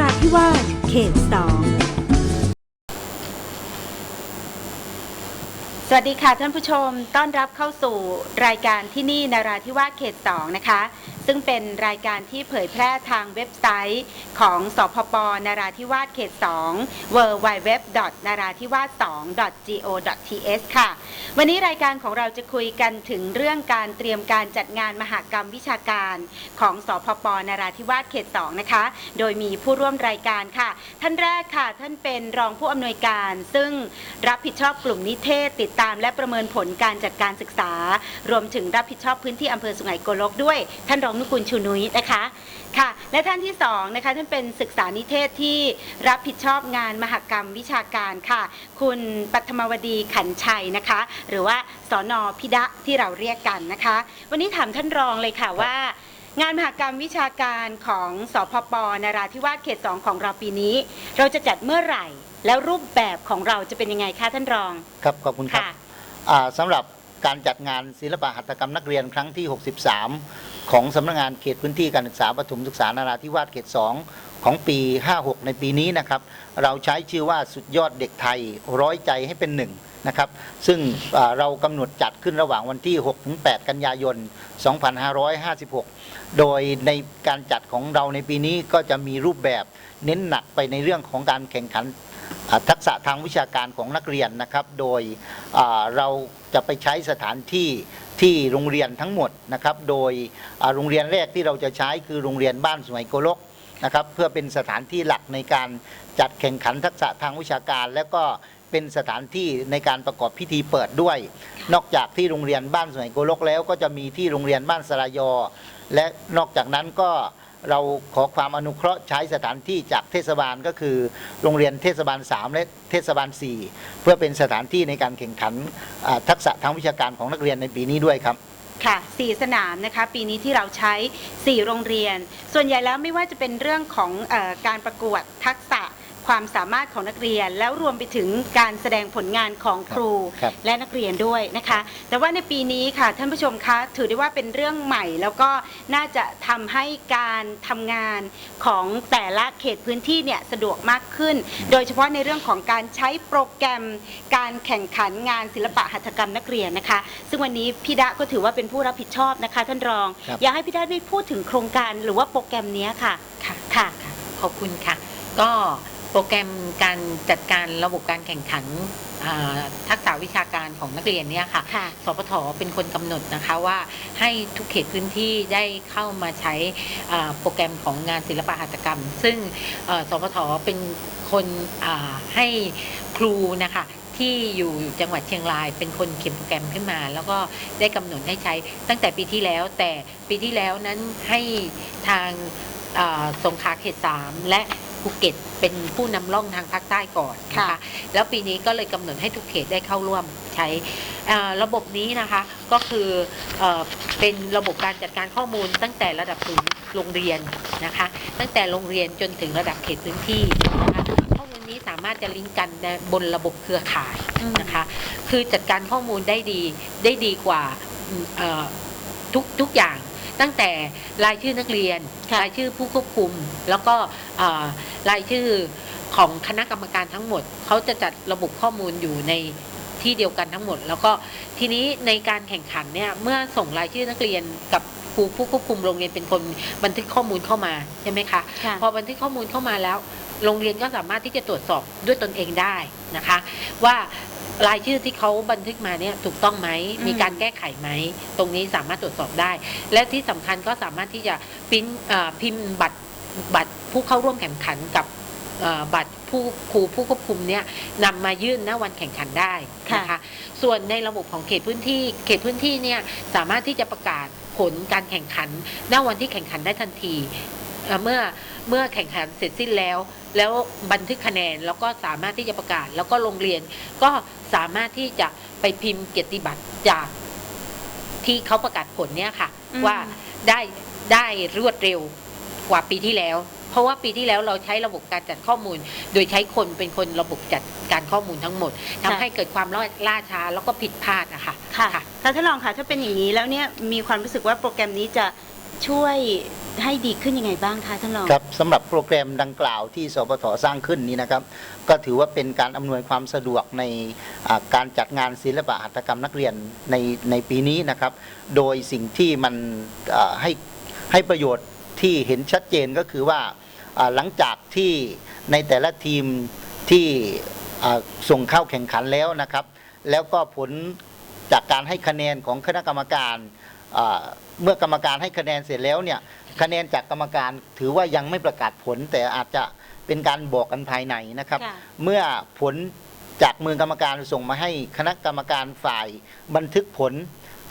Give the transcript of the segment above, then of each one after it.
ราธิวาสเขตสองสวัสดีค่ะท่านผู้ชมต้อนรับเข้าสู่รายการที่นี่นาราธิวาสเขตสองนะคะ ซึ่งเป็นรายการที่เผยแพร่ทางเว็บไซต์ของสพปนาราธิวาสเขต 2 w w w n a r a t h i w a s 2 go th ค่ะ วันนี้รายการของเราจะคุยกันถึงเรื่องการเตรียมการจัดงานมหกรรมวิชาการของสพปนาราธิวาสเขต 2 นะคะ โดยมีผู้ร่วมรายการค่ะ ท่านแรกค่ะ ท่านเป็นรองผู้อำนวยการซึ่งรับผิดชอบกลุ่มนิเทศติดตาม และประเมินผลการจัดการศึกษา รวมถึงรับผิดชอบพื้นที่อำเภอสุไหงโกลกด้วย ท่านรองนุกุลชูนุ้ยนะคะค่ะและท่านที่สองนะคะท่านเป็นศึกษานิเทศที่รับผิดชอบงานมหกรรมวิชาการค่ะ คุณปัทมวดีขันชัยนะคะ หรือว่าสอนอพิดะที่เราเรียกกันนะคะ วันนี้ถามท่านรองเลยค่ะว่างานมหกรรมวิชาการของสพปนาราธิวาสเขต2ของเราปีนี้ เราจะจัดเมื่อไหร่ แล้วรูปแบบของเราจะเป็นยังไงคะท่านรอง ครับขอบคุณครับค่ะอ่าสำหรับการจัดงานศิลปะหัตถกรรมนักเรียนครั้งที่ 63 ของสำนักงานเขตพื้นที่การศึกษาปฐมศึกษานาราธิวาสเขต 2 ของปี 56 ในปีนี้นะครับ เราใช้ชื่อว่าสุดยอดเด็กไทยร้อยใจให้เป็นหนึ่งนะครับซึ่งเรากำหนดจัดขึ้นระหว่างวันที่ 6-8 กันยายน 2556 โดยในการจัดของเราในปีนี้ก็จะมีรูปแบบเน้นหนักไปในเรื่องของการแข่งขันทักษะทางวิชาการของนักเรียนนะครับ โดยเราจะไปใช้สถานที่ ที่โรงเรียนทั้งหมดนะครับ โดยโรงเรียนแรกที่เราจะใช้คือโรงเรียนบ้านสมัยโกลกนะครับ เพื่อเป็นสถานที่หลักในการจัดแข่งขันทักษะทางวิชาการ แล้วก็เป็นสถานที่ในการประกอบพิธีเปิดด้วย นอกจากที่โรงเรียนบ้านสมัยโกลกแล้ว ก็จะมีที่โรงเรียนบ้านสรายอ และนอกจากนั้นก็ เราขอความอนุเคราะห์ใช้สถานที่จากเทศบาลก็คือ โรงเรียนเทศบาล 3 และเทศบาล 4 เพื่อเป็นสถานที่ในการแข่งขันทักษะทางวิชาการของนักเรียนในปีนี้ด้วยครับค่ะสี่สนามนะคะ ปีนี้ที่เราใช้ 4 โรงเรียน ส่วนใหญ่แล้วไม่ว่าจะเป็นเรื่องของอการประกวดทักษะ ความสามารถของนักเรียน แล้วรวมไปถึงการแสดงผลงานของครูครับและนักเรียนด้วยนะคะ แต่ว่าในปีนี้ค่ะท่านผู้ชมคะถือได้ว่าเป็นเรื่องใหม่ แล้วก็น่าจะทำให้การทำงานของแต่ละเขตพื้นที่เนี่ยสะดวกมากขึ้น โดยเฉพาะในเรื่องของการใช้โปรแกรม การแข่งขันงานศิลปะหัตถกรรมนักเรียนนะคะ ซึ่งวันนี้พี่ดะก็ถือว่าเป็นผู้รับผิดชอบนะคะท่านรอง ครับ อยากให้พี่ดะได้พูดถึงโครงการหรือว่าโปรแกรมเนี้ยค่ะค่ะ ค่ะ ขอบคุณค่ะ ก็ โปรแกรมการจัดการระบบการแข่งขันอ่าทักษะวิชาการของนักเรียนเนี่ยค่ะค่ะสปทเป็นคนกำหนดนะคะว่าให้ทุกเขตพื้นที่ได้เข้ามาใช้อ่าโปรแกรมของงานศิลปะหัตถกรรม ซึ่งเอ่อสปทเป็นคนอ่าให้ครูนะคะที่อยู่จังหวัดเชียงราย เป็นคนเขียนโปรแกรมขึ้นมา แล้วก็ได้กำหนดให้ใช้ตั้งแต่ปีที่แล้ว แต่ปีที่แล้วนั้นให้ทางอ่าสงขลาเขตสามและ ภูเก็ตเป็นผู้นำร่องทางภาคใต้ก่อนนะคะค่ะแล้วปีนี้ก็เลยกำหนดให้ทุกเขตได้เข้าร่วมใช้อ่าระบบนี้นะคะก็คือเออเป็นระบบการจัดการข้อมูลตั้งแต่ระดับศูนย์โรงเรียนนะคะ ตั้งแต่โรงเรียนจนถึงระดับเขตพื้นที่นะคะข้อมูลนี้สามารถจะลิงก์กันในบนระบบเครือข่ายนะคะคือจัดการข้อมูลได้ดีได้ดีกว่าอืมเอ่อทุกทุกอย่าง ตั้งแต่รายชื่อนักเรียนค่ะรายชื่อผู้ควบคุม แล้วก็เอ่อรายชื่อของคณะกรรมการทั้งหมด เขาจะจัดระบบข้อมูลอยู่ในที่เดียวกันทั้งหมด แล้วก็ทีนี้ในการแข่งขันเนี่ยเมื่อส่งรายชื่อนักเรียนกับครูผู้ควบคุมโรงเรียนเป็นคนบันทึกข้อมูลเข้ามาใช่ไหมคะค่ะพอบันทึกข้อมูลเข้ามาแล้ว โรงเรียนก็สามารถที่จะตรวจสอบด้วยตนเองได้นะคะ ว่า รายชื่อที่เขาบันทึกมาเนี่ยถูกต้องไหมอืมมีการแก้ไขไหมตรงนี้สามารถตรวจสอบได้ และที่สำคัญก็สามารถที่จะปริ้นเอ่อพิมพ์บัตรบัตรผู้เข้าร่วมแข่งขันกับเอ่อบัตรผู้ครูผู้ควบคุมเนี่ยนำมายื่นณวันแข่งขันได้นะคะส่วนในระบบของเขตพื้นที่เขตพื้นที่เนี่ยสามารถที่จะประกาศผลการแข่งขันณวันที่แข่งขันได้ทันทีเอ่อเมื่อ เมื่อแข่งขันเสร็จสิ้นแล้ว แล้วบันทึกคะแนนแล้วก็สามารถที่จะประกาศ แล้วก็โรงเรียนก็สามารถที่จะไปพิมพ์เกียรติบัตรจากที่เขาประกาศผลเนี่ยค่ะอืมว่าได้ได้รวดเร็วกว่าปีที่แล้ว เพราะว่าปีที่แล้วเราใช้ระบบการจัดข้อมูล โดยใช้คนเป็นคนระบบจัดการข้อมูลทั้งหมดทำให้เกิดความล่าช้าแล้วก็ผิดพลาดนะคะค่ะค่ะท่านรองค่ะถ้าเป็นอย่างนี้แล้วเนี่ยมีความรู้สึกว่าโปรแกรมนี้จะช่วย ให้ดีขึ้นยังไงบ้างคะท่านรอง ครับสำหรับโปรแกรมดังกล่าวที่สปทสร้างขึ้นนี้นะครับ ก็ถือว่าเป็นการอำนวยความสะดวกในอ่าการจัดงานศิลปะหัตถกรรมนักเรียนในในปีนี้นะครับ โดยสิ่งที่มันอ่าให้ให้ประโยชน์ที่เห็นชัดเจนก็คือว่าอ่าหลังจากที่ในแต่ละทีมที่อ่าส่งเข้าแข่งขันแล้วนะครับ แล้วก็ผลจากการให้คะแนนของคณะกรรมการ เมื่อกรรมการให้คะแนนเสร็จแล้วเนี่ยคะแนนจากกรรมการถือว่ายังไม่ประกาศผล แต่อาจจะเป็นการบอกกันภายในนะครับค่ะเมื่อผลจากมือกรรมการส่งมาให้คณะกรรมการฝ่ายบันทึกผล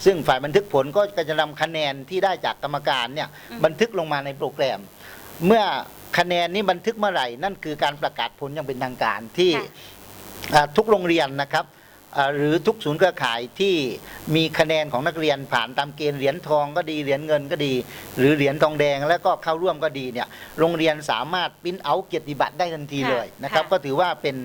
ซึ่งฝ่ายบันทึกผลก็จะนำคะแนนที่ได้จากกรรมการเนี่ยอืมบันทึกลงมาในโปรแกรม เมื่อคะแนนนี้บันทึกเมื่อไหร่ นั่นคือการประกาศผลอย่างเป็นทางการที่ค่ะอ่าทุกโรงเรียนนะครับอ่า หรือทุกศูนย์เครือข่ายที่มีคะแนนของนักเรียนผ่านตามเกณฑ์เหรียญทองก็ดีเหรียญเงินก็ดี หรือเหรียญทองแดงแล้วก็เข้าร่วมก็ดีเนี่ยโรงเรียนสามารถปริ้นเอาเกียรติบัตรได้ทันทีค่ะเลยนะครับ ค่ะ ก็ถือว่าเป็น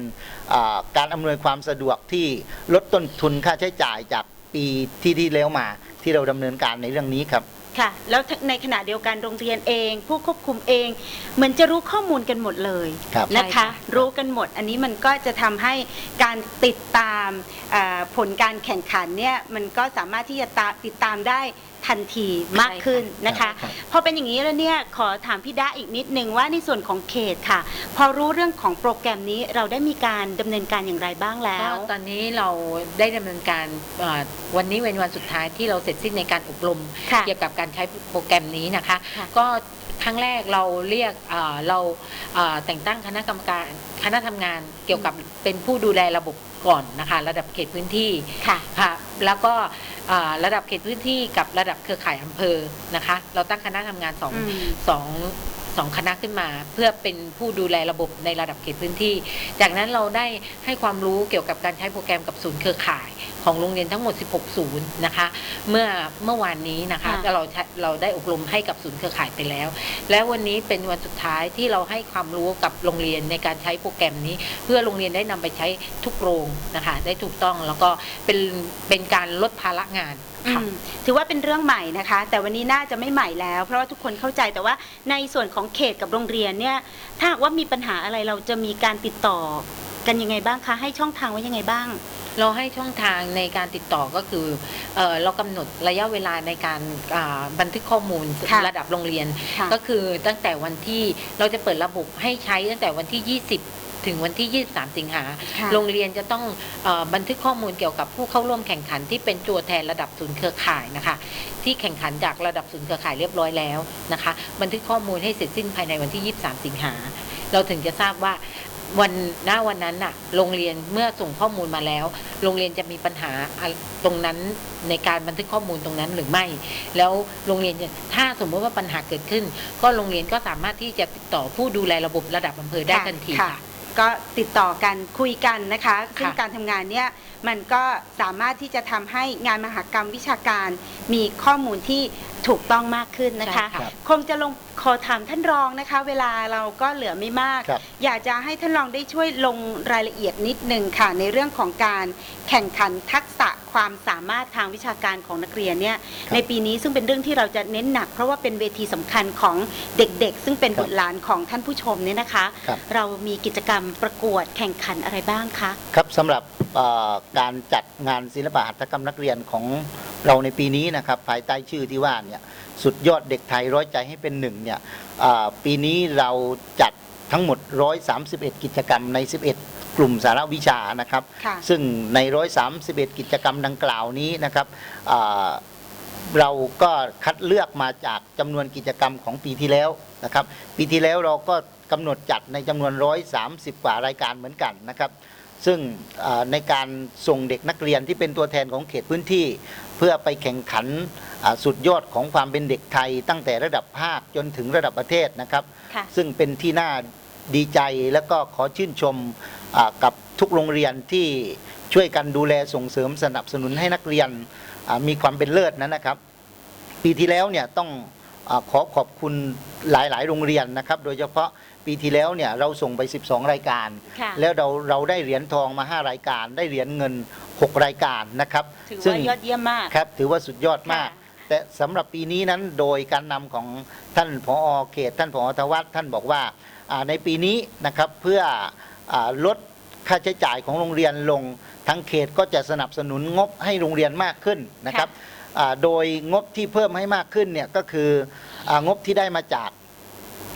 อ่าการอำนวยความสะดวกที่ลดต้นทุนค่าใช้จ่ายจากปีที่ที่แล้วมา ที่เราดำเนินการในเรื่องนี้ครับ ค่ะ แล้วในขณะเดียวกันโรงเรียนเอง ผู้ควบคุมเองเหมือนจะรู้ข้อมูลกันหมดเลยครับนะคะใช่ค่ะรู้กันหมด อันนี้มันก็จะทำให้การติดตามเอ่อผลการแข่งขันเนี่ยมันก็สามารถที่จะตาติดตามได้ ทันทีมากขึ้นนะคะครับพอเป็นอย่างนี้แล้วเนี่ยขอถามพี่ดาอีกนิดนึงว่าในส่วนของเขตค่ะ พอรู้เรื่องของโปรแกรมนี้เราได้มีการดำเนินการอย่างไรบ้างแล้ก็วตอนนี้เราได้ดำเนินการเอ่อวันนี้เป็นวันสุดท้ายที่เราเสร็จสิ้นในการอบรมค่ะเกี่ยวกับการใช้โปรแกรมนี้นะคะค่ะก็ครั้งแรกเราเรียกเอ่อเราเอ่อแต่งตั้งคณะกรรมการคณะทำงานเกี่ยวกับเป็นผู้ดูแลระบบก่อนนะคะ ระดับเขตพื้นที่ค่ะค่ะแล้วก็เอ่อ ระดับเขตพื้นที่กับระดับเครือข่ายอำเภอนะคะ เราตั้งคณะทำงานสองอืมสอง สองคณะขึ้นมา เพื่อเป็นผู้ดูแลระบบในระดับเขตพื้นที่ จากนั้นเราได้ให้ความรู้เกี่ยวกับการใช้โปรแกรมกับศูนย์เครือข่าย ของโรงเรียนทั้งหมด 16 ศูนย์นะคะ เมื่อเมื่อวานนี้นะคะค่ะ เราใช้เราได้อบรมให้กับศูนย์เครือข่ายไปแล้ว และวันนี้เป็นวันสุดท้ายที่เราให้ความรู้กับโรงเรียนในการใช้โปรแกรมนี้ เพื่อโรงเรียนได้นำไปใช้ทุกโรงนะคะ ได้ถูกต้องแล้วก็เป็นเป็นการลดภาระงานค่ะอืมถือว่าเป็นเรื่องใหม่นะคะ แต่วันนี้น่าจะไม่ใหม่แล้ว เพราะว่าทุกคนเข้าใจแต่ว่าในส่วนของเขตกับโรงเรียนเนี่ย ถ้าหากว่ามีปัญหาอะไรเราจะมีการติดต่อกันยังไงบ้างคะ ให้ช่องทางไว้ยังไงบ้าง เราให้ช่องทางในการติดต่อก็คือเอ่อเรากำหนดระยะเวลาในการอ่าบันทึกข้อมูลค่ะระดับโรงเรียน ค่ะก็คือตั้งแต่วันที่เราจะเปิดระบบให้ใช้ตั้งแต่วันที่ 20 ถึงวันที่ 23 สิงหา ค่ะ โรงเรียนจะต้องเออบันทึกข้อมูลเกี่ยวกับผู้เข้าร่วมแข่งขันที่เป็นตัวแทนระดับศูนย์เครือข่ายนะคะ ที่แข่งขันจากระดับศูนย์เครือข่ายเรียบร้อยแล้วนะคะ บันทึกข้อมูลให้เสร็จสิ้นภายในวันที่ 23 สิงหา เราถึงจะทราบว่าวันหน้าวันนั้นน่ะโรงเรียนเมื่อส่งข้อมูลมาแล้ว โรงเรียนจะมีปัญหาอะตรงนั้นในการบันทึกข้อมูลตรงนั้นหรือไม่ แล้วโรงเรียนจะถ้าสมมติว่าปัญหาเกิดขึ้น ก็โรงเรียนก็สามารถที่จะติดต่อผู้ดูแลระบบระดับอำเภอได้ทันทีค่ะ ก็ติดต่อกันคุยกันนะคะซึ่งค่ะการทำงานเนี่ยมันก็สามารถที่จะทำให้งานมหกรรมวิชาการ มีข้อมูลที่ถูกต้องมากขึ้นนะคะใช่ค่ะคงจะลงขอถามท่านรองนะคะ เวลาเราก็เหลือไม่มากครับอยากจะให้ท่านรองได้ช่วยลงรายละเอียดนิดนึงค่ะในเรื่องของการแข่งขันทักษะ ความสามารถทางวิชาการของนักเรียนเนี่ยในปีนี้ซึ่งเป็นเรื่องที่เราจะเน้นหนัก เพราะว่าเป็นเวทีสำคัญของเด็กๆ ซึ่งเป็นครับบุตรหลานของท่านผู้ชมเนี่ยนะคะครับเรามีกิจกรรมประกวดแข่งขันอะไรบ้างคะครับสำหรับเอ่อการจัดงานศิลปะหัตถกรรมนักเรียนของเราในปีนี้นะครับภายใต้ชื่อที่ว่าเนี่ยสุดยอดเด็กไทยร้อยใจให้เป็นหนึ่งเนี่ยเอ่อปีนี้เราจัดทั้งหมด 131 กิจกรรมใน 11 กลุ่มสาระวิชานะครับ ค่ะ ซึ่งใน 131 กิจกรรมดังกล่าวนี้นะครับเอ่อเราก็คัดเลือกมาจากจำนวนกิจกรรมของปีที่แล้วนะครับ ปีที่แล้วเราก็กำหนดจัดในจำนวน 130 กว่ารายการเหมือนกันนะครับ ซึ่งเอ่อในการส่งเด็กนักเรียนที่เป็นตัวแทนของเขตพื้นที่ เพื่อไปแข่งขันอ่าสุดยอดของความเป็นเด็กไทย ตั้งแต่ระดับภาคจนถึงระดับประเทศนะครับ ค่ะ ซึ่งเป็นที่น่าดีใจแล้วก็ขอชื่นชมอ่า กับทุกโรงเรียนที่ช่วยกันดูแลส่งเสริมสนับสนุนให้นักเรียนอ่ามีความเป็นเลิศนั้นนะครับ ปีที่แล้วเนี่ยต้องอาขอขอบคุณหลาย ๆ โรงเรียนนะครับ โดยเฉพาะปีที่แล้วเนี่ยเราส่งไป 12 รายการค่ะแล้วเราเราได้เหรียญทองมา 5 รายการ ได้เหรียญเงิน 6 รายการนะครับถือซึ่งว่ายอดเยี่ยมมากครับ ถือว่าสุดยอดมากค่ะแต่สำหรับปีนี้นั้นโดยการนำของท่านผอเขต ท่านผอทวัฒน์ท่านบอกว่าอ่าในปีนี้นะครับเพื่ออา ลดค่าใช้จ่ายของโรงเรียนลงทั้งเขตก็จะสนับสนุนงบให้โรงเรียนมากขึ้นนะครับอ่าโดยงบที่เพิ่มให้มากขึ้นเนี่ยก็คืออางบที่ได้มาจาก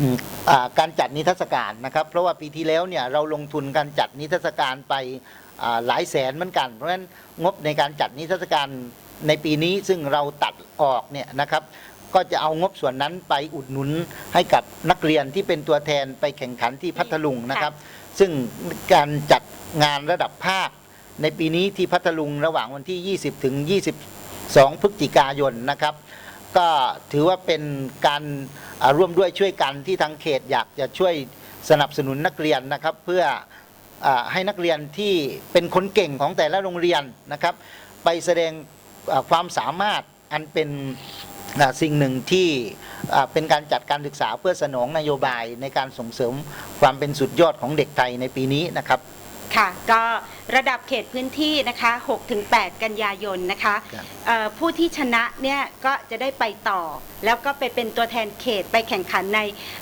อืมอ่าการจัดนิทรรศการนะครับ เพราะว่าปีที่แล้วเนี่ยเราลงทุนการจัดนิทรรศการไปอ่าหลายแสนเหมือนกัน เพราะฉะนั้นงบในการจัดนิทรรศการในปีนี้ซึ่งเราตัดออกเนี่ยนะครับ ก็จะเอางบส่วนนั้นไปอุดหนุนให้กับนักเรียนที่เป็นตัวแทนไปแข่งขันที่พัทลุงนะครับ ซึ่งการจัดงานระดับภาค ในปีนี้ที่พัทลุงระหว่างวันที่ 20 ถึง 22 พฤศจิกายนนะครับ ก็ถือว่าเป็นการร่วมด้วยช่วยกันที่ทางเขตอยากจะช่วยสนับสนุนนักเรียนนะครับ เพื่ออให้นักเรียนที่เป็นคนเก่งของแต่ละโรงเรียนนะครับ ไปแสดงความสามารถอันเป็นสิ่งหนึ่งที่ เป็นการจัดการศึกษาเพื่อสนองนโยบายในการส่งเสริมความเป็นสุดยอดของเด็กไทยในปีนี้นะครับ ค่ะก็ ระดับเขตพื้นที่นะคะ6-8 กันยายนนะคะครับเอ่อผู้ที่ชนะเนี่ยก็จะได้ไปต่อ แล้วก็ไปเป็นตัวแทนเขตไปแข่งขันใน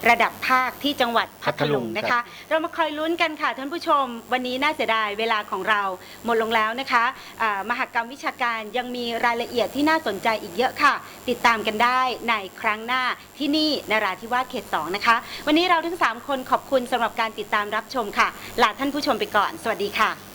ระดับภาคที่จังหวัดพัทลุงนะคะ เรามาคอยลุ้นกันค่ะท่านผู้ชม วันนี้น่าเสียดายเวลาของเราหมดลงแล้วนะคะอ่ามหกรรมวิชาการยังมีรายละเอียดที่น่าสนใจอีกเยอะค่ะ ติดตามกันได้ในครั้งหน้าที่นี่นราธิวาสเขต 2 นะคะ วันนี้เราทั้ง 3 คนขอบคุณสำหรับการติดตามรับชมค่ะลาท่านผู้ชมไปก่อน สวัสดีค่ะ